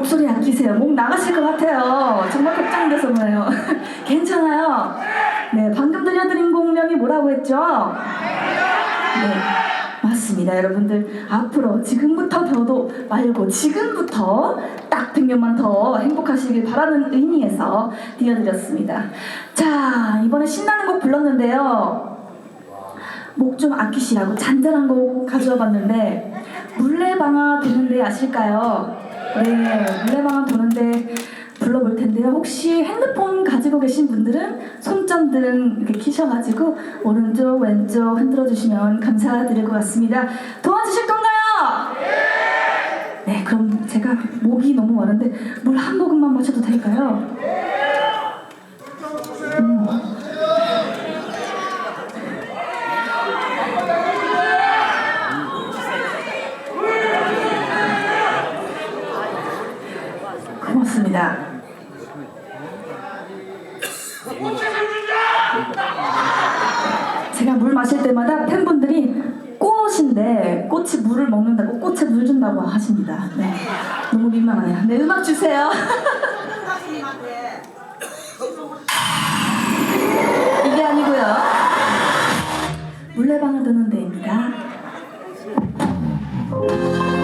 목소리 아끼세요. 목 나가실 것 같아요. 정말 걱정돼서 뭐예요. 괜찮아요. 네, 방금 들려드린 공명이 뭐라고 했죠? 네. 맞습니다. 여러분들 앞으로 지금부터 더도 말고 지금부터 딱 100년만 더 행복하시길 바라는 의미에서 띄워드렸습니다. 자 이번에 신나는 곡 불렀는데요. 목 좀 아끼시라고 잔잔한 곡 가져와 봤는데 물레방아 듣는데 아실까요? 네, 물레방아 도는데 불러볼 텐데요. 혹시 핸드폰 가지고 계신 분들은 손전등 이렇게 키셔가지고 오른쪽 왼쪽 흔들어 주시면 감사드릴 것 같습니다. 도와주실 건가요? 네, 그럼 제가 목이 너무 많은데 물 한 모금만 마셔도 될까요? 음. 고맙습니다. 제가 물 마실 때마다 팬분들이 꽃인데 꽃이 물을 먹는다고 꽃에 물 준다고 하십니다. 네, 너무 민망하네요. 네, 음악 주세요. 이게 아니고요. 물레방을 드는